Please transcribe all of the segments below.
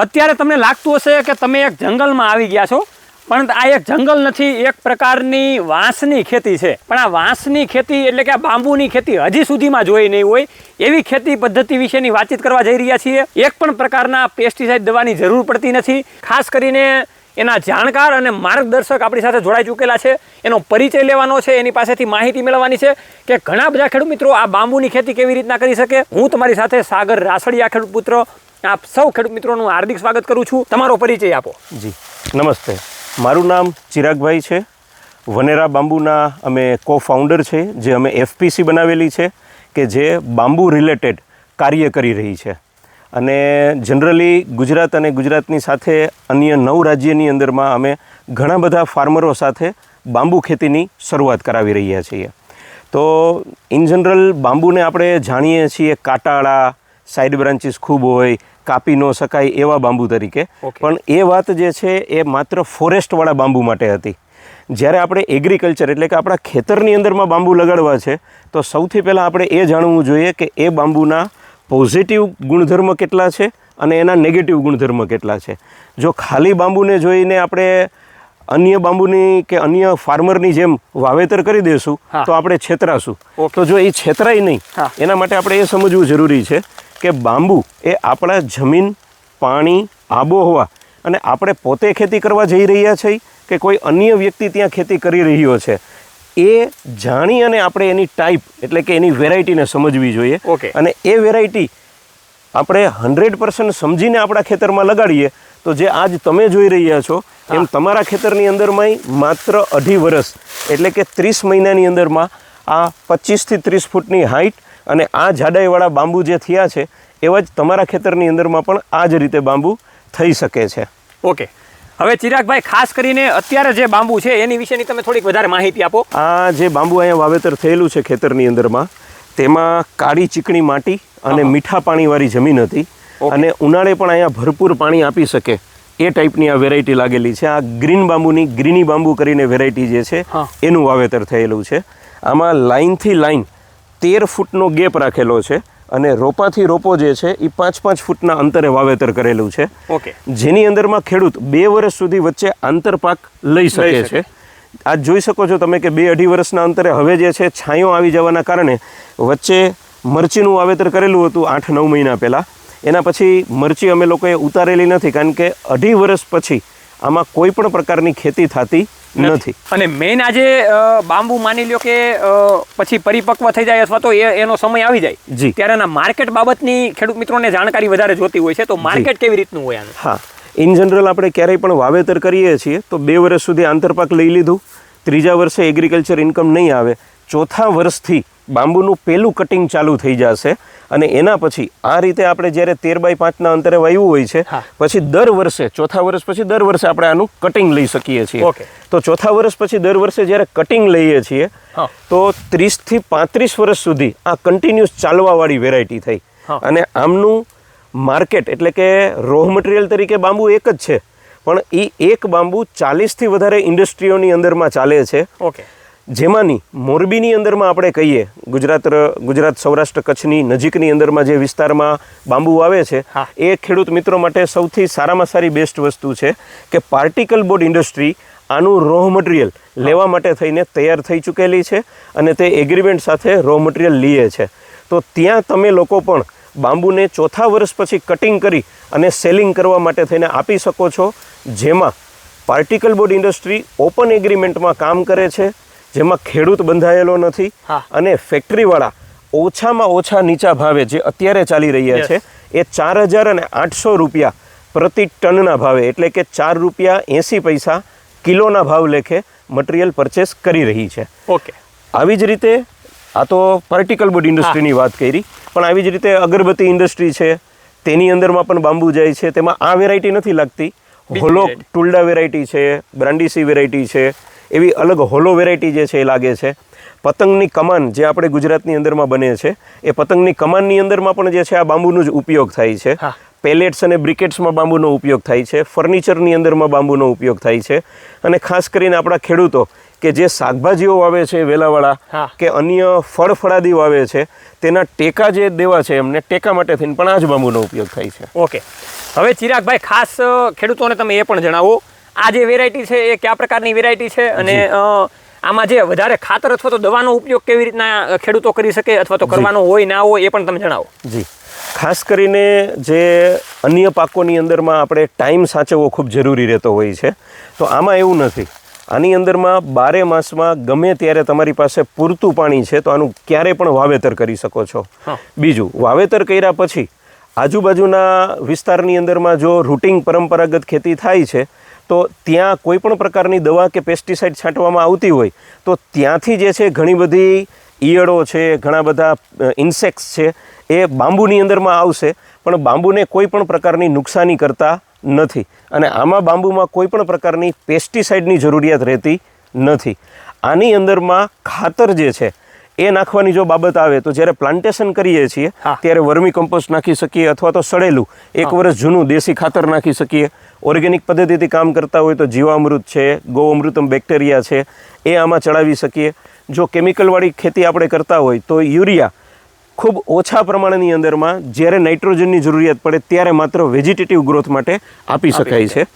અત્યારે તમને લાગતું હશે કે તમે એક જંગલમાં આવી ગયા છો, પણ આ એક જંગલ નથી, એક પ્રકારની વાંસની ખેતી છે. પણ આ વાંસની ખેતી એટલે કે આ બાંબુની ખેતી હજી સુધીમાં જોઈ નહીં હોય. એવી ખેતી પદ્ધતિ વિશેની વાતચીત કરવા જઈ રહ્યા છીએ. એક પણ પ્રકારના પેસ્ટિસાઇડ દવાની જરૂર પડતી નથી. ખાસ કરીને એના જાણકાર અને માર્ગદર્શક આપણી સાથે જોડાઈ ચૂકેલા છે. એનો પરિચય લેવાનો છે, એની પાસેથી માહિતી મેળવવાની છે કે ઘણા બધા ખેડૂત મિત્રો આ બાંબુની ખેતી કેવી રીતના કરી શકે? હું તમારી સાથે સાગર રાસડિયા ખેડૂત પુત્ર આપ સૌ ખેડૂત મિત્રોનું હાર્દિક સ્વાગત કરું છું. તમારો પરિચય આપો. જી, નમસ્તે. મારું નામ ચિરાગભાઈ છે. વનેરા બાંબુના અમે કો ફાઉન્ડર છે, જે અમે એફપીસી બનાવેલી છે, કે જે બાંબુ રિલેટેડ કાર્ય કરી રહી છે. અને જનરલી ગુજરાત અને ગુજરાતની સાથે અન્ય નવ રાજ્યની અંદરમાં અમે ઘણા બધા ફાર્મરો સાથે બાંબુ ખેતીની શરૂઆત કરાવી રહ્યા છીએ. તો ઇન જનરલ બાંબુને આપણે જાણીએ છીએ કાંટાળા સાઈડ બ્રાન્ચીસ ખૂબ હોય કાપી ન શકાય એવા બાંબુ તરીકે. પણ એ વાત જે છે એ માત્ર ફોરેસ્ટવાળા બાંબુ માટે હતી. જ્યારે આપણે એગ્રીકલ્ચર એટલે કે આપણા ખેતરની અંદરમાં બાંબુ લગાડવા છે તો સૌથી પહેલાં આપણે એ જાણવું જોઈએ કે એ બાંબુના પોઝિટિવ ગુણધર્મ કેટલા છે અને એના નેગેટિવ ગુણધર્મ કેટલા છે. જો ખાલી બાંબુને જોઈને આપણે અન્ય બાંબુની કે અન્ય ફાર્મરની જેમ વાવેતર કરી દેશું તો આપણે છેતરાશું. તો જો એ છેતરાય નહીં એના માટે આપણે એ સમજવું જરૂરી છે કે બાંબુ એ આપણા જમીન પાણી આબોહવા અને આપણે પોતે ખેતી કરવા જઈ રહ્યા છીએ કે કોઈ અન્ય વ્યક્તિ ત્યાં ખેતી કરી રહ્યો છે એ જાણી અને આપણે એની ટાઈપ એટલે કે એની વેરાયટીને સમજવી જોઈએ. ઓકે અને એ વેરાયટી આપણે હંડ્રેડ પર્સન્ટ સમજીને આપણા ખેતરમાં લગાડીએ તો જે આજ તમે જોઈ રહ્યા છો એમ તમારા ખેતરની અંદરમાંય માત્ર અઢી વર્ષ એટલે કે ત્રીસ મહિનાની અંદરમાં આ પચીસથી ત્રીસ ફૂટની હાઈટ અને આ જાડાઈવાળા બાંબુ જે થયા છે એવા જ તમારા ખેતરની અંદરમાં પણ આ જ રીતે બાંબુ થઈ શકે છે. ઓકે. હવે ચિરાગભાઈ ખાસ કરીને અત્યારે જે બાંબુ છે એની વિશેની તમે થોડીક વધારે માહિતી આપો. આ જે બાંબુ અહીંયા વાવેતર થયેલું છે ખેતરની અંદરમાં તેમાં કાળી ચીકણી માટી અને મીઠા પાણીવાળી જમીન હતી અને ઉનાળે પણ અહીંયા ભરપૂર પાણી આપી શકે એ ટાઈપની આ વેરાયટી લાગેલી છે. આ ગ્રીન બાંબુની ગ્રીની બાંબુ કરીને વેરાયટી જે છે એનું વાવેતર થયેલું છે. આમાં લાઇનથી લાઇન તેર ફૂટનો ગેપ રાખેલો છે અને રોપાથી રોપો જે છે એ પાંચ પાંચ ફૂટના અંતરે વાવેતર કરેલું છે. ઓકે. જેની અંદરમાં ખેડૂત બે વર્ષ સુધી વચ્ચે આંતરપાક લઈ શકે છે. આજ જોઈ શકો છો તમે કે બે અઢી વર્ષના અંતરે હવે જે છે છાંયો આવી જવાના કારણે વચ્ચે મરચીનું વાવેતર કરેલું હતું આઠ નવ મહિના પહેલાં. એના પછી મરચી અમે લોકોએ ઉતારેલી નથી કારણ કે અઢી વર્ષ પછી આમાં કોઈ પણ પ્રકારની ખેતી થતી નથી. અને મેઇન આજે બાંબુ માની લ્યો કે પછી પરિપક્વ થઈ જાય અથવા તો એ એનો સમય આવી જાય જી. ત્યારે માર્કેટ બાબતની ખેડૂત મિત્રોને જાણકારી વધારે જોતી હોય છે તો માર્કેટ કેવી રીતનું હોય આનું? હા. ઇન જનરલ આપણે ક્યારેય પણ વાવેતર કરીએ છીએ તો બે વર્ષ સુધી આંતરપાક લઈ લીધું ત્રીજા વર્ષે એગ્રીકલ્ચર ઇન્કમ નહીં આવે ચોથા વર્ષથી બાંબુનું પહેલું કટિંગ ચાલુ થઈ જશે અને એના પછી આ રીતે આપણે જ્યારે તેર બાય પાંચના અંતરે વાવ્યું હોય છે પછી દર વર્ષે ચોથા વર્ષ પછી દર વર્ષે આપણે આનું કટિંગ લઈ શકીએ છીએ. તો ચોથા વર્ષ પછી દર વર્ષે જ્યારે કટિંગ લઈએ છીએ તો ત્રીસથી પાંત્રીસ વર્ષ સુધી આ કન્ટિન્યુઅસ ચાલવાવાળી વેરાયટી થઈ. અને આમનું માર્કેટ એટલે કે રો મટીરિયલ તરીકે બાંબુ એક જ છે પણ એ એક બાંબુ ચાલીસથી વધારે ઇન્ડસ્ટ્રીઓની અંદરમાં ચાલે છે. ઓકે. જેમાંની મોરબીની અંદરમાં આપણે કહીએ ગુજરાત ગુજરાત સૌરાષ્ટ્ર કચ્છની નજીકની અંદરમાં જે વિસ્તારમાં બાંબુ આવે છે. એ ખેડૂત મિત્રો માટે સૌથી સારામાં સારી બેસ્ટ વસ્તુ છે કે પાર્ટિકલ બોર્ડ ઇન્ડસ્ટ્રી આનું રો મટીરિયલ લેવા માટે થઈને તૈયાર થઈ ચૂકેલી છે અને તે એગ્રીમેન્ટ સાથે રો મટીરિયલ લીએ છે તો ત્યાં તમે લોકો પણ બાંબુને ચોથા વર્ષ પછી કટિંગ કરી અને સેલિંગ કરવા માટે થઈને આપી શકો છો જેમાં પાર્ટિકલ બોર્ડ ઇન્ડસ્ટ્રી ઓપન એગ્રીમેન્ટમાં કામ કરે છે જેમાં ખેડૂત બંધાયેલો નથી અને ફેક્ટરીવાળા ઓછામાં ઓછા નીચા ભાવે જે અત્યારે ચાલી રહ્યા છે એ ચાર હજાર અને આઠસો રૂપિયા પ્રતિ ટનના ભાવે એટલે કે ચાર રૂપિયા એંસી પૈસા કિલોના ભાવ લેખે મટીરિયલ પરચેસ કરી રહી છે. ઓકે આવી જ રીતે આ તો પાર્ટિકલ બોર્ડ ઇન્ડસ્ટ્રીની વાત કરી પણ આવી જ રીતે અગરબત્તી ઇન્ડસ્ટ્રી છે તેની અંદરમાં પણ બાંબુ જાય છે તેમાં આ વેરાયટી નથી લાગતી. બીજી હોલો variety. ટુલ્ડા વેરાયટી છે બ્રાન્ડીસી વેરાયટી છે એવી અલગ હોલો વેરાયટી જે છે એ લાગે છે. પતંગની કમાન જે આપણે ગુજરાતની અંદરમાં બને છે એ પતંગની કમાનની અંદરમાં પણ જે છે આ બાંબુનો જ ઉપયોગ થાય છે. પેલેટ્સ અને બ્રિકેટ્સમાં બાંબુનો ઉપયોગ થાય છે ફર્નિચરની અંદરમાં બાંબુનો ઉપયોગ થાય છે. અને ખાસ કરીને આપણા ખેડૂતો કે જે શાકભાજીઓ વાવે છે વેલાવાળા કે અન્ય ફળ ફળાદી વાવે છે તેના ટેકા જે દેવા છે એમને ટેકા માટે થઈને પણ આ જ બાંબુનો ઉપયોગ થાય છે. ઓકે. હવે ચિરાગભાઈ ખાસ ખેડૂતોને તમે એ પણ જણાવો આ જે વેરાયટી છે એ કયા પ્રકારની વેરાયટી છે અને આમાં જે વધારે ખાતર અથવા તો દવાનો ઉપયોગ કેવી રીતના ખેડૂતો કરી શકે અથવા તો કરવાનો હોય ના હોય એ પણ તમે જણાવો. જી. ખાસ કરીને જે અન્ય પાકોની અંદરમાં આપણે ટાઈમ સાચવવો ખૂબ જરૂરી રહેતો હોય છે. તો આમાં એવું નથી. આની અંદરમાં બારે માસમાં ગમે ત્યારે તમારી પાસે પૂરતું પાણી છે તો આનું ક્યારે પણ વાવેતર કરી શકો છો. બીજું વાવેતર કર્યા પછી આજુબાજુના વિસ્તારની અંદરમાં જો રૂટિંગ પરંપરાગત ખેતી થાય છે તો ત્યાં કોઈ પણ પ્રકારની દવા કે પેસ્ટિસાઇડ છાંટવામાં આવતી હોય, તો ત્યાંથી જે છે ઘણી બધી ઈયળો છે, ઘણા બધા ઇન્સેક્ટ્સ છે, એ બાંબુની અંદરમાં આવશે, પણ બાંબુને કોઈ પણ પ્રકારની નુકસાની કરતા નથી. અને આમાં બાંબુમાં કોઈ પણ પ્રકારની પેસ્ટિસાઇડની જરૂરિયાત રહેતી નથી. આની અંદરમાં ખાતર જે છે એ નાખવાની જો બાબત આવે તો જ્યારે પ્લાન્ટેશન કરીએ છીએ ત્યારે વર્મી કમ્પોસ્ટ નાખી શકીએ અથવા તો સડેલું એક વર્ષ જૂનું દેશી ખાતર નાખી શકીએ. ઓર્ગેનિક પદ્ધતિથી કામ કરતા હોય તો જીવામૃત છે ગૌઅમૃતમ બેક્ટેરિયા છે એ આમાં ચડાવી શકીએ. જો કેમિકલવાળી ખેતી આપણે કરતા હોય તો યુરિયા ખૂબ ઓછા પ્રમાણની અંદરમાં જ્યારે નાઇટ્રોજનની જરૂરિયાત પડે ત્યારે માત્ર વેજીટેટિવ ગ્રોથ માટે આપી શકાય છે.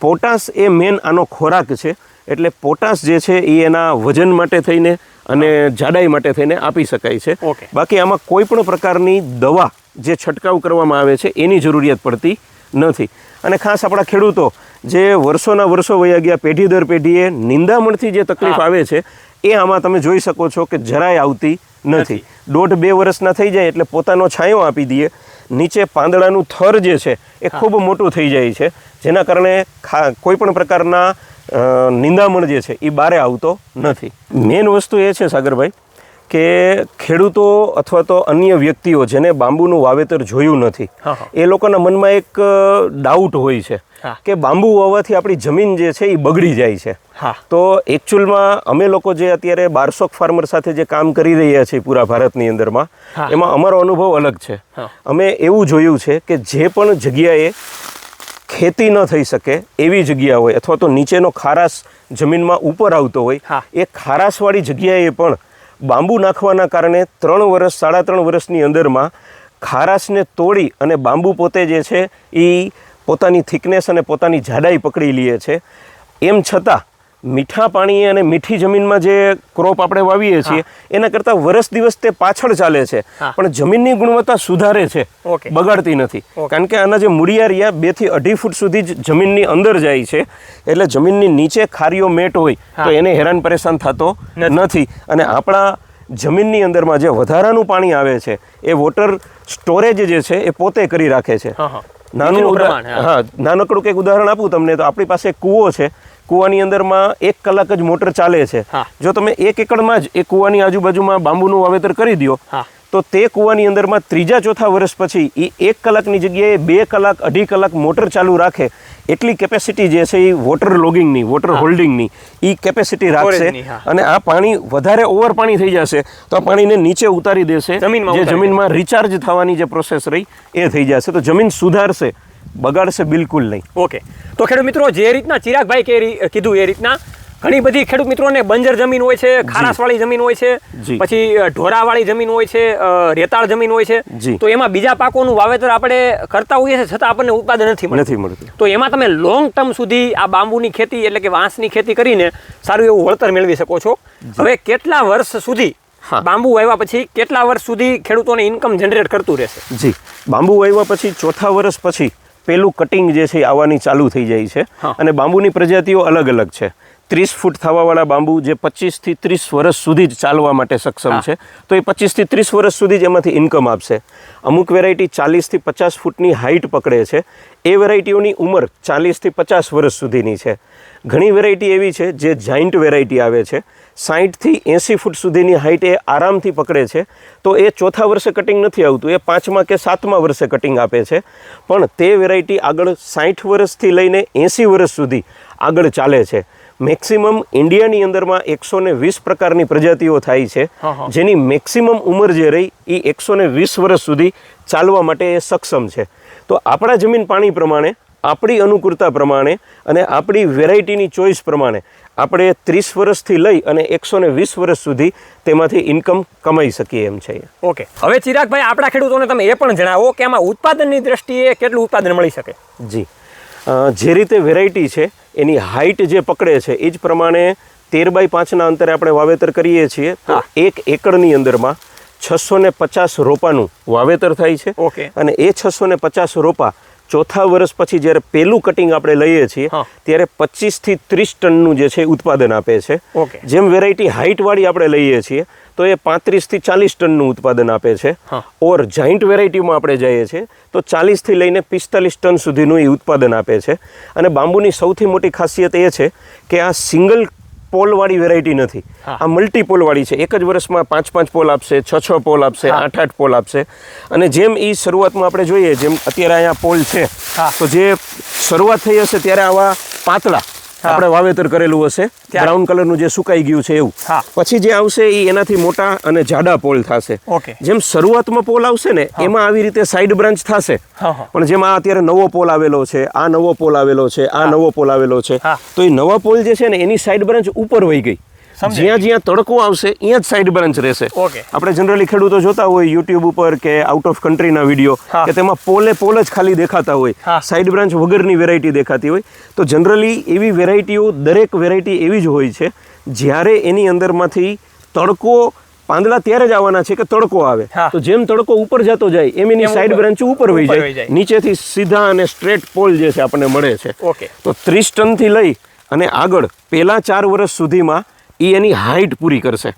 પોટાશ એ મેન આનો ખોરાક છે. એટલે પોટાશ જે છે એ એના વજન માટે થઈને અને જાડાઈ માટે થઈને આપી શકાય છે. બાકી આમાં કોઈ પણ પ્રકારની દવા જે છંટકાવ કરવામાં આવે છે એની જરૂરિયાત પડતી નથી. અને ખાસ આપણા ખેડૂતો જે વર્ષોના વર્ષો વયા ગયા પેઢી દર પેઢીએ નિંદામણથી જે તકલીફ આવે છે એ આમાં તમે જોઈ શકો છો કે જરાય આવતી નથી. દોઢ બે વર્ષના થઈ જાય એટલે પોતાનો છાંયો આપી દઈએ. નીચે પાંદડાનું થર જે છે એ ખૂબ મોટું થઈ જાય છે. જેના કારણે ખા કોઈ પણ પ્રકારના નિંદામણ જે છે એ બારે આવતો નથી. મેઇન વસ્તુ એ છે સાગરભાઈ કે ખેડૂતો અથવા તો અન્ય વ્યક્તિઓ જેને બાંબુનું વાવેતર જોયું નથી. એ લોકોના મનમાં એક ડાઉટ હોય છે કે બાંબુ વાવવાથી આપણી જમીન જે છે એ બગડી જાય છે. તો એકચ્યુઅલમાં અમે લોકો જે અત્યારે બારસોક ફાર્મર સાથે જે કામ કરી રહ્યા છીએ પૂરા ભારતની અંદરમાં એમાં અમારો અનુભવ અલગ છે. અમે એવું જોયું છે કે જે પણ જગ્યાએ ખેતી ન થઈ શકે એવી જગ્યા હોય અથવા તો નીચેનો ખારાશ જમીનમાં ઉપર આવતો હોય. એ ખારાશવાળી જગ્યાએ પણ બાંબુ નાખવાના કારણે ત્રણ વર્ષ સાડા ત્રણ વર્ષની અંદરમાં ખારાશને તોડી અને બાંબુ પોતે જે છે એ પોતાની થિકનેસ અને પોતાની જાડાઈ પકડી લે છે એમ છતાં મીઠા પાણીએ અને મીઠી જમીનમાં જે ક્રોપ આપણે વાવીએ છીએ એના કરતાં વરસ દિવસ તે પાછળ ચાલે છે. પણ જમીનની ગુણવત્તા સુધારે છે. બગાડતી નથી. કારણ કે આના જે મૂળિયા રહ્યા બેથી અઢી ફૂટ સુધી જ જમીનની અંદર જાય છે એટલે જમીનની નીચે ખારીઓ મેટ હોય તો એને હેરાન પરેશાન થતો નથી. અને આપણા જમીનની અંદરમાં જે વધારાનું પાણી આવે છે એ વોટર સ્ટોરેજ જે છે એ પોતે કરી રાખે છે. નાનું હા. નાનકડું કંઈક ઉદાહરણ આપું તમને તો આપણી પાસે કૂવો છે કૂવાની અંદરમાં એક કલાક જ મોટર ચાલે છે જો તમે એક એકડમાં જ એ કૂવાની આજુબાજુમાં બાંબુનું વાવેતર કરી દો. તો તે કૂવાની અંદરમાં ત્રીજા ચોથા વર્ષ પછી એ એક કલાકની જગ્યાએ બે કલાક અઢી કલાક મોટર ચાલુ રાખે. એટલી કેપેસિટી જે છે એ વોટર લોગિંગની વોટર હોલ્ડિંગની એ કેપેસિટી રાખશે અને આ પાણી વધારે ઓવર પાણી થઈ જશે તો આ પાણીને નીચે ઉતારી દેશે. જે જમીનમાં રિચાર્જ થવાની જે પ્રોસેસ રહી એ થઈ જશે. તો જમીન સુધારશે બગાડશે બિલકુલ નહીં. ઓકે તો ખેડૂત મિત્રો જે રીતના ચિરાગભાઈ કે કીધું એ રીતના ઘણી બધી ખેડૂત મિત્રોને બંજર જમીન હોય છે ખારાસવાળી જમીન હોય છે પછી ઢોરાવાળી જમીન હોય છે રેતાળ જમીન હોય છે. તો એમાં બીજા પાકોનું વાવેતર આપણે કરતા હોઈએ છીએ છતાં આપણને ઉત્પાદન નથી મળતું. નથી મળતું. તો એમાં તમે લોંગ ટર્મ સુધી આ બાંબુની ખેતી એટલે કે વાંસની ખેતી કરીને સારું એવું વળતર મેળવી શકો છો. હવે કેટલા વર્ષ સુધી. બાંબુ વાવ્યા પછી કેટલા વર્ષ સુધી ખેડૂતોને ઇન્કમ જનરેટ કરતું રહેશે? જી. બાંબુ વાવ્યા પછી ચોથા વર્ષ પછી પેલું કટિંગ જે છે આવવાની ચાલુ થઈ જાય છે. અને બાંબુની પ્રજાતિઓ અલગ અલગ છે. ત્રીસ ફૂટ થવાવાળા બાંબુ જે પચીસથી ત્રીસ વર્ષ સુધી જ ચાલવા માટે સક્ષમ છે. તો એ પચીસથી ત્રીસ વર્ષ સુધી જ એમાંથી ઇન્કમ આપશે. અમુક વેરાયટી ચાલીસથી પચાસ ફૂટની હાઇટ પકડે છે. એ વેરાયટીઓની ઉંમર ચાલીસથી પચાસ વર્ષ સુધીની છે. ઘણી વેરાયટી એવી છે જે જાઇન્ટ વેરાયટી આવે છે. સાહીઠથી એંસી ફૂટ સુધીની હાઇટ એ આરામથી પકડે છે. તો એ ચોથા વર્ષે કટિંગ નથી આવતું એ પાંચમા કે સાતમા વર્ષે કટિંગ આપે છે. પણ તે વેરાયટી આગળ સાઠ વર્ષથી લઈને એંસી વર્ષ સુધી આગળ ચાલે છે. મેક્સિમમ ઇન્ડિયાની અંદરમાં એકસો ને વીસ પ્રકારની પ્રજાતિઓ થાય છે. જેની મેક્સિમમ ઉંમર જે રહી એ એકસો ને વીસ વર્ષ સુધી ચાલવા માટે એ સક્ષમ છે. તો આપણા જમીન પાણી પ્રમાણે આપણી અનુકૂળતા પ્રમાણે અને આપણી વેરાયટીની ચોઈસ પ્રમાણે આપણે ત્રીસ વર્ષથી લઈ અને એકસો ને વીસ વર્ષ સુધી તેમાંથી ઇન્કમ કમાઈ શકીએ એમ છે. ઓકે. હવે ચિરાગભાઈ આપણા ખેડૂતોને તમે એ પણ જણાવો કે આમાં ઉત્પાદનની દ્રષ્ટિએ કેટલું ઉત્પાદન મળી શકે? જી. જે રીતે વેરાયટી છે એની હાઇટ જે પકડે છે એ જ પ્રમાણે તેર બાય પાંચના અંતરે આપણે વાવેતર કરીએ છીએ તો એક એકડની અંદરમાં છસો ને પચાસ રોપાનું વાવેતર થાય છે ઓકે. અને એ છસો ને પચાસ રોપા ચોથા વર્ષ પછી જ્યારે પહેલું કટિંગ આપણે લઈએ છીએ. ત્યારે પચીસથી ત્રીસ ટનનું જે છે ઉત્પાદન આપે છે ઓકે. જેમ વેરાયટી હાઇટવાળી આપણે લઈએ છીએ તો એ પાંત્રીસથી ચાલીસ ટનનું ઉત્પાદન આપે છે. ઓર જાઇન્ટ વેરાયટીમાં આપણે જઈએ છીએ તો ચાલીસથી લઈને પિસ્તાલીસ ટન સુધીનું એ ઉત્પાદન આપે છે અને બાંબુની સૌથી મોટી ખાસિયત એ છે કે આ સિંગલ પોલવાળી વેરાયટી નથી આ મલ્ટી પોલવાળી છે એક જ વર્ષમાં પાંચ પાંચ પોલ આપશે છ છ પોલ આપશે આઠ આઠ પોલ આપશે અને જેમ એ શરૂઆતમાં આપણે જોઈએ જેમ અત્યારે અહીંયા પોલ છે. તો જે શરૂઆત થઈ હશે ત્યારે આવા પાતળા. આપણે વાવેતર કરેલું હશે. બ્રાઉન કલરનું જે સુકાઈ ગયું છે એવું. પછી જે આવશે એ એનાથી મોટા અને જાડા પોલ થશે. ઓકે. જેમ શરૂઆતમાં પોલ આવશે ને એમાં આવી રીતે સાઈડ બ્રાન્ચ થશે. પણ જેમ આ અત્યારે નવો પોલ આવેલો છે આ નવો પોલ આવેલો છે આ નવો પોલ આવેલો છે તો એ નવા પોલ જે છે ને એની સાઈડ બ્રાન્ચ ઉપર વહી ગઈ. જ્યાં જ્યાં તડકો આવશે ત્યાં જ સાઈડ બ્રાન્ચ રહેશે. ઓકે. આપણે જનરલી ખેડૂતો જોતા હોય યુટ્યુબ ઉપર કે આઉટ ઓફ કન્ટ્રીના વીડિયો કે તેમાં પોલે પોલ જ ખાલી દેખાતા હોય. સાઈડ બ્રાન્ચ વગરની વેરાયટી દેખાતી હોય. તો જનરલી એવી વેરાયટીઓ દરેક વેરાયટી એવી જ હોય છે જ્યારે એની અંદરમાંથી તડકો પાંદડા ત્યારે જ આવવાના છે કે તડકો આવે. તો જેમ તડકો ઉપર જતો જાય એમ એની સાઈડ બ્રાન્ચ ઉપર વહી જાય. નીચેથી સીધા અને સ્ટ્રેટ પોલ જે છે આપણને મળે છે. ઓકે. તો ત્રીસ ટનથી લઈ અને આગળ પહેલા ચાર વર્ષ સુધીમાં એ એની હાઇટ પૂરી કરશે.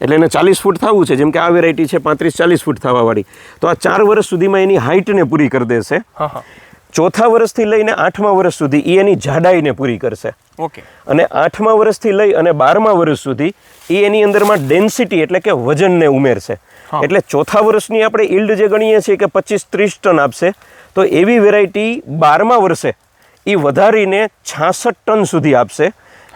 એટલે એને ચાલીસ ફૂટ થવું છે જેમ કે આ વેરાયટી છે પાંત્રીસ ચાલીસ ફૂટ થવાવાળી. તો આ ચાર વર્ષ સુધીમાં એની હાઇટને પૂરી કરી દેશે. ચોથા વર્ષથી લઈને આઠમા વર્ષ સુધી એ એની જાડાઈને પૂરી કરશે. ઓકે. અને આઠમા વર્ષથી લઈ અને બારમા વર્ષ સુધી એ એની અંદરમાં ડેન્સિટી એટલે કે વજનને ઉમેરશે. એટલે ચોથા વર્ષની આપણે ઇલ્ડ જે ગણીએ છીએ કે પચીસ ત્રીસ ટન આપશે તો એવી વેરાયટી બારમા વર્ષે એ વધારીને છાસઠ ટન સુધી આપશે.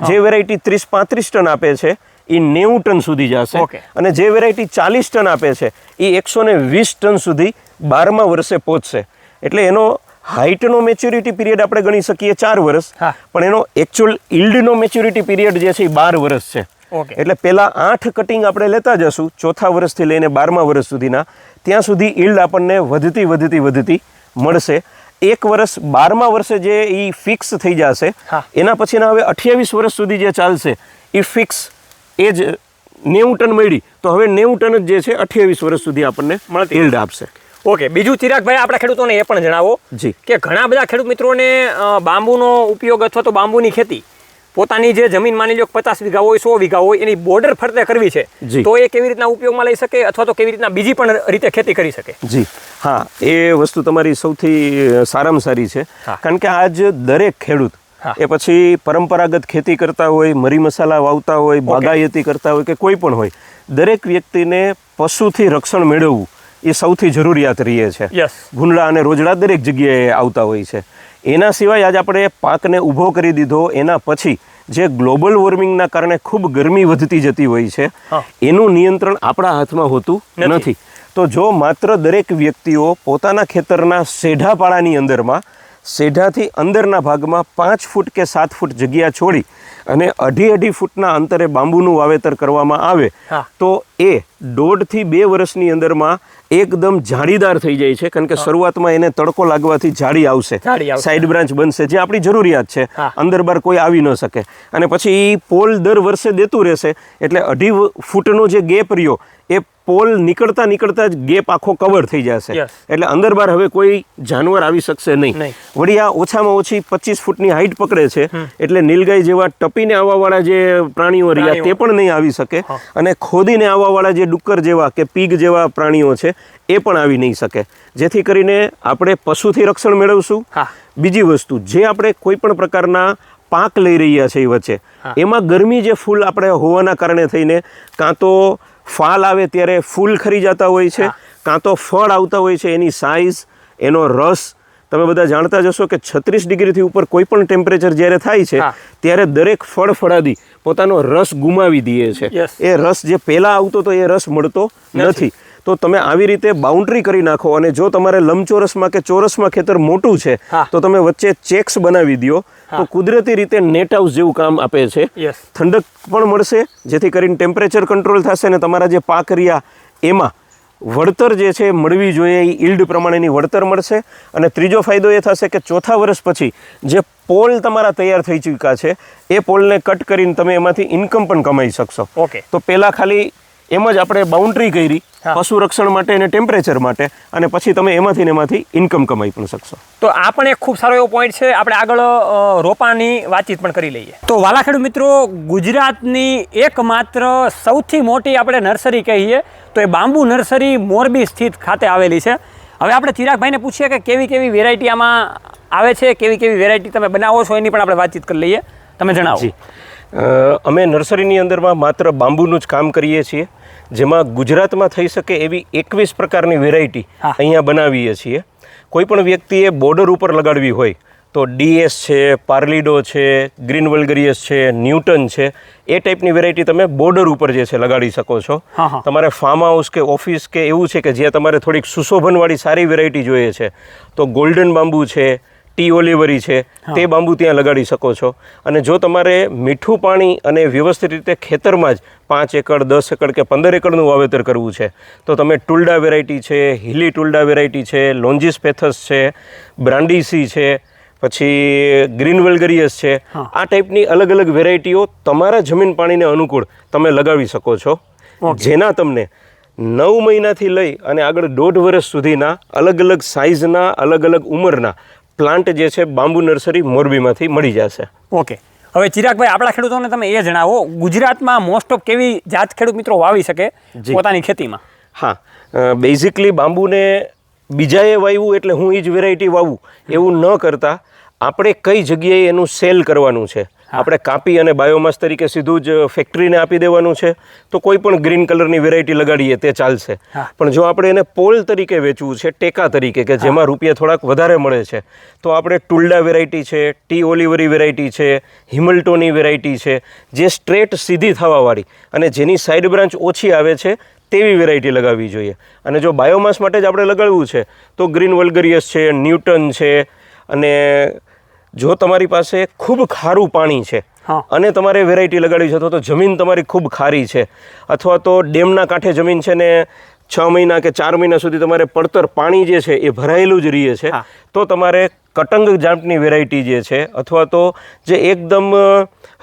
જે વેરાયટી ત્રીસ પાંત્રીસ ટન આપે છે એ નેવું ટન સુધી જશે. અને જે વેરાયટી ચાલીસ ટન આપે છે એ એકસો ને વીસ ટન સુધી બારમા વર્ષે પહોંચશે. એટલે એનો હાઇટનો મેચ્યોરિટી પિરિયડ આપણે ગણી શકીએ ચાર વર્ષ પણ એનો એકચ્યુઅલ ઇલ્ડનો મેચ્યોરિટી પિરિયડ જે છે એ બાર વર્ષ છે. એટલે પહેલા આઠ કટિંગ આપણે લેતા જશું ચોથા વર્ષથી લઈને બારમા વર્ષ સુધીના ત્યાં સુધી ઇલ્ડ આપણને વધતી વધતી વધતી મળશે. એક વર્ષ બારમા વર્ષે જે એ ફિક્સ થઈ જશે. એના પછીના હવે અઠ્યાવીસ વર્ષ સુધી જે ચાલશે એ ફિક્સ એ જ નેવું ટન મળી તો હવે નેવું ટન જ જે છે અઠ્યાવીસ વર્ષ સુધી આપણને યીલ્ડ આપશે ઓકે બીજું ચિરાગભાઈ આપણા ખેડૂતોને એ પણ જણાવો જી. કે ઘણા બધા ખેડૂત મિત્રોને બાંબુનો ઉપયોગ અથવા તો બાંબુની ખેતી પોતાની જે જમીન માની લો પચાસ વીઘા હોય સો વીઘા હોય એની બોર્ડર ફરતે કરવી છે તો એ કેવી રીતના ઉપયોગમાં લઈ શકે અથવા તો કેવી રીતના બીજી પણ રીતે ખેતી કરી શકે? જી. હા એ વસ્તુ તમારી સૌથી સારામાં સારી છે. કારણ કે આજ દરેક ખેડૂત. એ પછી પરંપરાગત ખેતી કરતા હોય મરી મસાલા વાવતા હોય બાગાયતી કરતા હોય કે કોઈ પણ હોય દરેક વ્યક્તિને પશુથી રક્ષણ મેળવવું એ સૌથી જરૂરિયાત રહીએ છે. ગુંડળા અને રોજડા દરેક જગ્યાએ આવતા હોય છે. એના સિવાય આજ આપણે પાકને ઊભો કરી દીધો. એના પછી જે ગ્લોબલ વોર્મિંગના કારણે ખૂબ ગરમી વધતી જતી હોય છે એનું નિયંત્રણ આપણા હાથમાં હોતું નથી. તો જો માત્ર દરેક વ્યક્તિઓ પોતાના ખેતરના સેઢાપાળાની અંદરમાં સેઢાથી અંદરના ભાગમાં પાંચ ફૂટ કે સાત ફૂટ જગ્યા છોડી અને અઢી અઢી ફૂટના અંતરે બાંબુનું વાવેતર કરવામાં આવે તો એ દોઢથી બે વર્ષની અંદરમાં એકદમ જાળીદાર થઈ જાય છે કારણ કે શરૂઆતમાં એને તડકો લાગવાથી જાળી આવશે. સાઈડ બ્રાન્ચ બનશે જે આપણી જરૂરિયાત છે અંદર બાર કોઈ આવી ન શકે. અને પછી એ પોલ દર વર્ષે દેતું રહેશે એટલે અઢી ફૂટનો જે ગેપ રહ્યો એ પોલ નીકળતા નીકળતા જ ગેપ આખો કવર થઈ જશે. એટલે અંદર બાર હવે કોઈ જાનવર આવી શકશે નહીં. વળી આ ઓછામાં ઓછી પચીસ ફૂટની હાઈટ પકડે છે એટલે નીલગાય જેવા ટપીને આવવાવાળા જે પ્રાણીઓ રહ્યા તે પણ નહીં આવી શકે. અને ખોદીને આવવાવાળા જે ડુક્કર જેવા કે પીગ જેવા પ્રાણીઓ છે એ પણ આવી નહીં શકે. જેથી કરીને આપણે પશુથી રક્ષણ મેળવશું. બીજી વસ્તુ જે આપણે કોઈ પણ પ્રકારના પાક લઈ રહ્યા છે એ વચ્ચે એમાં ગરમી જે ફૂલ આપણે હોવાના કારણે થઈને કાં તો ફાલ આવે ત્યારે ફૂલ ખરી જતા હોય છે કાં તો ફળ આવતા હોય છે એની સાઇઝ એનો રસ તમે બધા જાણતા જશો કે છત્રીસ ડિગ્રીથી ઉપર કોઈ પણ ટેમ્પરેચર જ્યારે થાય છે ત્યારે દરેક ફળ ફળાદી પોતાનો રસ ગુમાવી દઈએ છે. એ રસ જે પહેલાં આવતો તો એ રસ મળતો નથી. નથી. તો તમે આવી રીતે બાઉન્ડ્રી કરી નાખો અને જો તમારે લંબચોરસમાં કે ચોરસમાં ખેતર મોટું છે તો તમે વચ્ચે ચેક્સ બનાવી દો. તો કુદરતી રીતે નેટ હાઉસ જેવું કામ આપે છે. ઠંડક પણ મળશે જેથી કરીને ટેમ્પરેચર કંટ્રોલ થશે ને તમારા જે પાક રહ્યા એમાં વળતર જે છે મળવી જોઈએ એ ઇલ્ડ પ્રમાણેની વળતર મળશે. અને ત્રીજો ફાયદો એ થશે કે ચોથા વર્ષ પછી જે પોલ તમારા તૈયાર થઈ ચૂક્યા છે એ પોલને કટ કરીને તમે એમાંથી ઇન્કમ પણ કમાઈ શકશો. ઓકે તો પહેલાં ખાલી એમ જ આપણે બાઉન્ડ્રી કરી પશુ રક્ષણ માટે અને ટેમ્પરેચર માટે અને પછી તમે એમાંથી ને એમાંથી ઇન્કમ કમાઈ પણ શકશો. તો આ પણ એક ખૂબ સારો એવો પોઈન્ટ છે. આપણે આગળ રોપાની વાતચીત પણ કરી લઈએ. તો વાલા ખેડૂત મિત્રો ગુજરાતની એકમાત્ર સૌથી મોટી આપણે નર્સરી કહીએ તો એ બાંબુ નર્સરી મોરબી સ્થિત ખાતે આવેલી છે. હવે આપણે ચિરાગભાઈને પૂછીએ કે કેવી કેવી વેરાયટી આમાં આવે છે કેવી કેવી વેરાયટી તમે બનાવો છો એની પણ આપણે વાતચીત કરી લઈએ. તમે જણાવો. અમે નર્સરીની અંદરમાં માત્ર બાંબુનું જ કામ કરીએ છીએ. જેમાં ગુજરાતમાં થઈ શકે એવી એકવીસ પ્રકારની વેરાયટી અહીંયા બનાવીએ છીએ. કોઈ પણ વ્યક્તિએ બોર્ડર ઉપર લગાડવી હોય તો ડીએસ છે પાર્લિડો છે ગ્રીન વલ્ગરિયસ છે ન્યૂટન છે એ ટાઈપની વેરાયટી તમે બોર્ડર ઉપર જે છે લગાડી શકો છો. તમારે ફાર્મ હાઉસ કે ઓફિસ કે એવું છે કે જ્યાં તમારે થોડીક સુશોભનવાળી સારી વેરાયટી જોઈએ છે તો ગોલ્ડન બાંબુ છે ટી ઓલિવરી છે તે બાંબુ ત્યાં લગાડી શકો છો. અને જો તમારે મીઠું પાણી અને વ્યવસ્થિત રીતે ખેતરમાં જ પાંચ એકડ દસ એકડ કે પંદર એકડનું વાવેતર કરવું છે. તો તમે ટુલ્ડા વેરાયટી છે હિલી ટુલ્ડા વેરાયટી છે લોન્જીસ પેથસ છે બ્રાન્ડીસી છે પછી ગ્રીન વેલ્ગરિયસ છે. આ ટાઈપની અલગ અલગ વેરાયટીઓ તમારા જમીન પાણીને અનુકૂળ તમે લગાવી શકો છો. જેના તમને નવ મહિનાથી લઈ અને આગળ દોઢ વર્ષ સુધીના અલગ અલગ સાઇઝના અલગ અલગ ઉંમરના પ્લાન્ટ જે છે બાંબુ નર્સરી મોરબીમાંથી મળી જશે. ઓકે. હવે ચિરાગભાઈ આપણા ખેડૂતોને તમે એ જણાવો ગુજરાતમાં મોસ્ટ ઓફ કેવી જાત ખેડૂત મિત્રો વાવી શકે. પોતાની ખેતીમાં? હા બેઝિકલી બાંબુને બીજાએ વાવ્યું એટલે હું એ જ વેરાયટી વાવું એવું ન કરતાં. આપણે કઈ જગ્યાએ એનું સેલ કરવાનું છે? આપણે કાપી અને બાયોમાસ તરીકે સીધું જ ફેક્ટરીને આપી દેવાનું છે. તો કોઈ પણ ગ્રીન કલરની વેરાયટી લગાડીએ તે ચાલશે. પણ જો આપણે એને પોલ તરીકે વેચવું છે ટેકા તરીકે કે જેમાં રૂપિયા થોડાક વધારે મળે છે તો આપણે ટુલ્ડા વેરાયટી છે ટી ઓલિવરી વેરાયટી છે હિમલ્ટોની વેરાયટી છે જે સ્ટ્રેટ સીધી થવાવાળી અને જેની સાઈડ બ્રાન્ચ ઓછી આવે છે તેવી વેરાયટી લગાવવી જોઈએ. અને જો બાયોમાસ માટે જ આપણે લગાડવું છે તો ગ્રીન વલ્ગરિયસ છે ન્યૂટન છે અને જો તમારી પાસે ખૂબ ખારું પાણી છે. અને તમારે વેરાયટી લગાડવી છે અથવા તો જમીન તમારી ખૂબ ખારી છે. અથવા તો ડેમના કાંઠે જમીન છે ને છ મહિના કે ચાર મહિના સુધી તમારે પડતર પાણી જે છે એ ભરાયેલું જ રહીએ છે. તો તમારે કટંગ જાંટની વેરાયટી જે છે અથવા તો જે એકદમ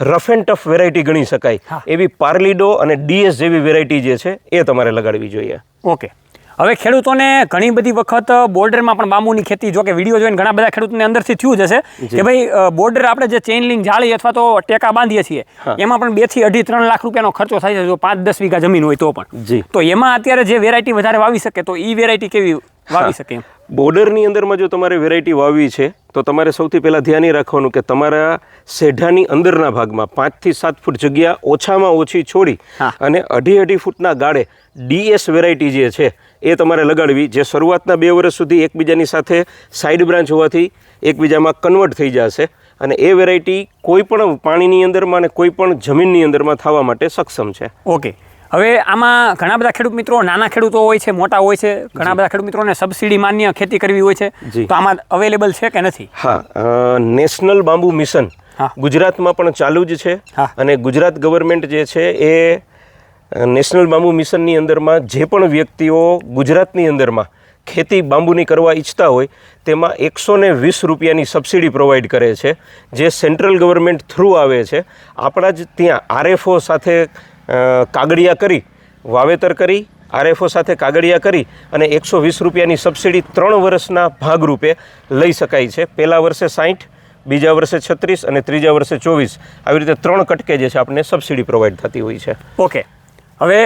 રફ એન્ડ ટફ વેરાયટી ગણી શકાય એવી પાર્લીડો અને ડીએસ જેવી વેરાયટી જે છે એ તમારે લગાડવી જોઈએ. ઓકે. હવે ખેડૂતોને ઘણી બધી વખત બોર્ડરમાં પણ બાંબુની ખેતી જો કે વીડિયો જોઈને ઘણા બધા ખેડૂતોને અંદરથી થયું જશે કે ભાઈ બોર્ડર આપણે જે ચેઇન લિંક જાળી અથવા તો ટેકા બાંધીએ છીએ એમાં પણ બેથી અઢી ત્રણ લાખ રૂપિયાનો ખર્ચો થાય છે જો પાંચ દસ વીઘા જમીન હોય તો પણ. તો એમાં અત્યારે જે વેરાયટી વધારે વાવી શકે તો એ વેરાયટી કેવી વાવી શકે બોર્ડરની અંદરમાં જો તમારે વેરાયટી વાવી છે તો તમારે સૌથી પહેલાં ધ્યાન એ રાખવાનું કે તમારા સેઢાની અંદરના ભાગમાં પાંચથી સાત ફૂટ જગ્યા ઓછામાં ઓછી છોડી અને અઢી અઢી ફૂટના ગાળે ડીએસ વેરાયટી જે છે એ તમારે લગાડવી. જે શરૂઆતના બે વર્ષ સુધી એકબીજાની સાથે સાઈડ બ્રાન્ચ હોવાથી એકબીજામાં કન્વર્ટ થઈ જશે અને એ વેરાયટી કોઈ પણ પાણીની અંદરમાં અને કોઈ પણ જમીનની અંદરમાં થવા માટે સક્ષમ છે. ઓકે. હવે આમાં ઘણા બધા ખેડૂત મિત્રો નાના ખેડૂતો હોય છે મોટા હોય છે ઘણા બધા ખેડૂત મિત્રોને સબસિડી માન્ય ખેતી કરવી હોય છે. તો આમાં અવેલેબલ છે કે નથી? હા નેશનલ બાંબુ મિશન. ગુજરાતમાં પણ ચાલુ જ છે. અને ગુજરાત ગવર્મેન્ટ જે છે એ નેશનલ બાંબુ મિશનની અંદરમાં જે પણ વ્યક્તિઓ ગુજરાતની અંદરમાં ખેતી બાંબુની કરવા ઈચ્છતા હોય, તેમાં એકસો ને વીસ રૂપિયાની સબસિડી પ્રોવાઈડ કરે છે, જે સેન્ટ્રલ ગવર્મેન્ટ થ્રુ આવે છે. આપણા જ ત્યાં આરએફઓ સાથે કાગળિયા કરી, વાવેતર કરી, આરએફઓ સાથે કાગળિયા કરી અને એકસો વીસ રૂપિયાની સબસિડી ત્રણ વર્ષના ભાગરૂપે લઈ શકાય છે. પહેલા વર્ષે સાહીઠ બીજા વર્ષે છત્રીસ અને ત્રીજા વર્ષે ચોવીસ. આવી રીતે ત્રણ કટકે જે છે, આપણને સબસિડી પ્રોવાઈડ થતી હોય છે. ઓકે. હવે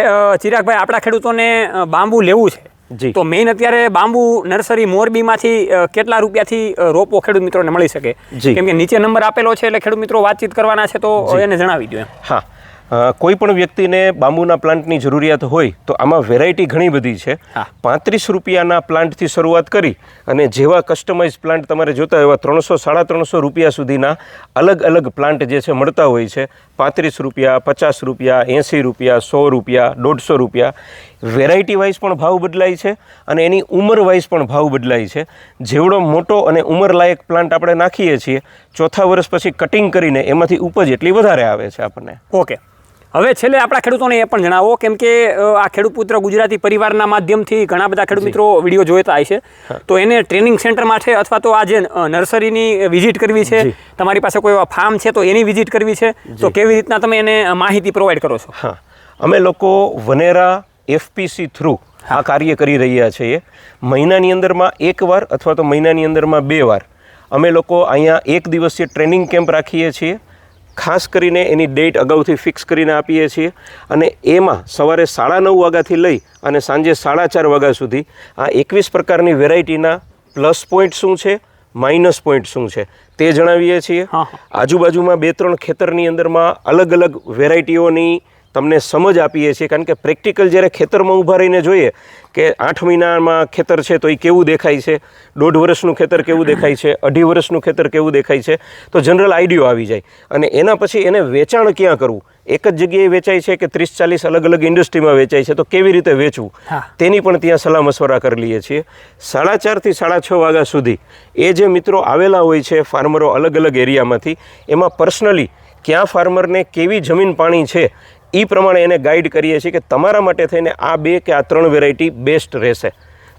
ચિરાગભાઈ આપણા ખેડૂતોને બાંબુ લેવું છે. જી. તો મેઇન અત્યારે બાંબુ નર્સરી મોરબીમાંથી કેટલા રૂપિયાથી રોપો ખેડૂત મિત્રોને મળી શકે? જી. કેમ કે નીચે નંબર આપેલો છે એટલે ખેડૂત મિત્રો વાતચીત કરવાના છે તો એને જણાવી દો હા. કોઈ પણ વ્યક્તિને બાંબુના પ્લાન્ટની જરૂરિયાત હોય તો આમાં વેરાયટી ઘણી બધી છે. પાંત્રીસ રૂપિયાના પ્લાન્ટથી શરૂઆત કરી અને જેવા કસ્ટમાઇઝ પ્લાન્ટ તમારે જોતા હોય એવા ત્રણસો સાડા ત્રણસો રૂપિયા સુધીના અલગ અલગ પ્લાન્ટ જે છે મળતા હોય છે. પાંત્રીસ રૂપિયા, પચાસ રૂપિયા, એંસી રૂપિયા, સો રૂપિયા, દોઢસો રૂપિયા. વેરાયટી વાઇઝ પણ ભાવ બદલાય છે અને એની ઉંમર વાઇઝ પણ ભાવ બદલાય છે. જેવડો મોટો અને ઉંમરલાયક પ્લાન્ટ આપણે નાખીએ છીએ, ચોથા વર્ષ પછી કટિંગ કરીને એમાંથી ઉપજ એટલી વધારે આવે છે આપણને. ઓકે હવે છેલ્લે આપણા ખેડૂતોને એ પણ જણાવો કેમ કે આ ખેડૂત પુત્ર ગુજરાતી પરિવારના માધ્યમથી ઘણા બધા ખેડૂત મિત્રો વીડિયો જોઈતા હોય છે. તો એને ટ્રેનિંગ સેન્ટરમાં છે અથવા તો આ જે નર્સરીની વિઝિટ કરવી છે તમારી પાસે કોઈ એવા ફાર્મ છે તો એની વિઝિટ કરવી છે તો કેવી રીતના તમે એને માહિતી પ્રોવાઈડ કરો છો? હા. અમે લોકો વનેરા એફપીસી થ્રુ આ કાર્ય કરી રહ્યા છીએ. મહિનાની અંદરમાં એકવાર અથવા તો મહિનાની અંદરમાં બે વાર. અમે લોકો અહીંયા એક દિવસીય ટ્રેનિંગ કેમ્પ રાખીએ છીએ. ખાસ કરીને એની ડેટ અગાઉથી ફિક્સ કરીને આપીએ છીએ અને એમાં સવારે સાડા નવ વાગ્યાથી લઈ અને સાંજે સાડા ચાર વાગ્યા સુધી આ એકવીસ પ્રકારની વેરાયટીના પ્લસ પોઈન્ટ શું છે માઇનસ પોઈન્ટ શું છે તે જણાવીએ છીએ. આજુબાજુમાં બે ત્રણ ખેતરની અંદરમાં અલગ અલગ વેરાયટીઓની તમને સમજ આપીએ છીએ કારણ કે પ્રેક્ટિકલ જ્યારે ખેતરમાં ઊભા રહીને જોઈએ કે આઠ મહિનામાં ખેતર છે તો એ કેવું દેખાય છે દોઢ વર્ષનું ખેતર કેવું દેખાય છે અઢી વર્ષનું ખેતર કેવું દેખાય છે તો જનરલ આઈડિયો આવી જાય. અને એના પછી એને વેચાણ ક્યાં કરવું? એક જ જગ્યાએ વેચાય છે કે ત્રીસ ચાલીસ અલગ અલગ ઇન્ડસ્ટ્રીમાં વેચાય છે તો કેવી રીતે વેચવું? તેની પણ ત્યાં સલાહ મશવરા કરી લઈએ છીએ. સાડા ચારથી સાડા છ વાગ્યા સુધી એ જે મિત્રો આવેલા હોય છે ફાર્મરો અલગ અલગ એરિયામાંથી એમાં પર્સનલી ક્યાં ફાર્મરને કેવી જમીન પાણી છે એ પ્રમાણે એને ગાઈડ કરીએ છીએ કે તમારા માટે થઈને આ બે કે આ ત્રણ વેરાયટી બેસ્ટ રહેશે.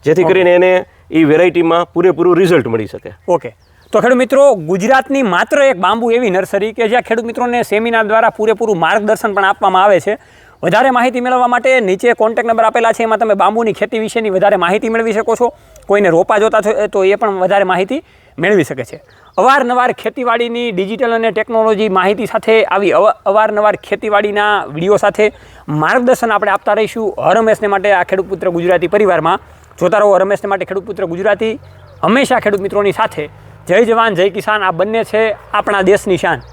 જેથી કરીને એને એ વેરાયટીમાં પૂરેપૂરું રિઝલ્ટ મળી શકે. ઓકે. તો ખેડૂત મિત્રો ગુજરાતની માત્ર એક બાંબુ એવી નર્સરી કે જ્યાં ખેડૂત મિત્રોને સેમિનાર દ્વારા પૂરેપૂરું માર્ગદર્શન પણ આપવામાં આવે છે. વધારે માહિતી મેળવવા માટે નીચે કોન્ટેક્ટ નંબર આપેલા છે. એમાં તમે બાંબુની ખેતી વિશેની વધારે માહિતી મેળવી શકો છો. કોઈને રોપા જોતા છો તો એ પણ વધારે માહિતી મેળવી શકે છે. અવારનવાર ખેતીવાડીની ડિજિટલ અને ટેકનોલોજી માહિતી સાથે આવી અવા- અવારનવાર ખેતીવાડીના વીડિયો સાથે માર્ગદર્શન આપણે આપતા રહીશું હરમેશને માટે આ ખેડૂત પુત્ર ગુજરાતી પરિવારમાં. જોતા રહો હરમેશને માટે ખેડૂત પુત્ર ગુજરાતી. હંમેશા ખેડૂત મિત્રોની સાથે. જય જવાન, જય કિસાન, આ બંને છે આપણા દેશની શાન.